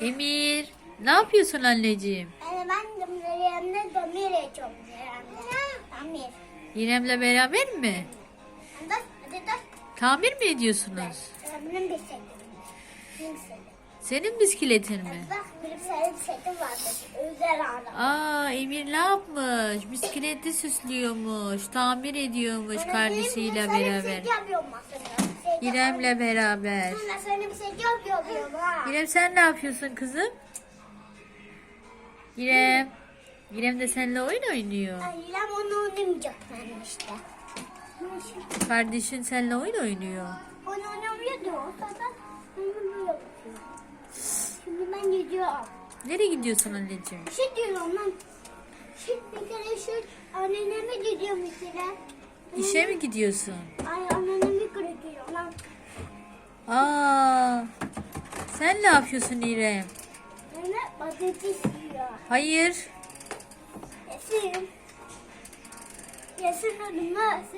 Emir, ne yapıyorsun anneciğim? Ben Demir'e Demir ediyorum. Demir. İrem'le beraber mi? Tamir mi ediyorsunuz? Benim setim. Benim setim. Senin bisikletin mi? Bak benim senin setim vardı. Özel. Aa Emir ne yapmış? Bisikleti süslüyormuş, tamir ediyormuş kardeşiyle beraber. Şey yapıyorum aslında. İrem'le beraber. Sonra bir şey ha. İrem sen ne yapıyorsun kızım? İrem. İrem de seninle oyun oynuyor. Ay İrem onu oynamayacak ben işte. Kardeşin seninle oyun oynuyor. Onu oynamıyordu. O zaten onu yapıyor. Şimdi ben gidiyorum. Nereye gidiyorsun anneciğim? Şey diyorum ben. Şimdi bir kere şu anneme gidiyorum bir kere. İşe mi gidiyorsun? Ay Aa. Sen ne yapıyorsun İrem? Anne patates yiyor. Hayır. Yesin. Yesin önüme.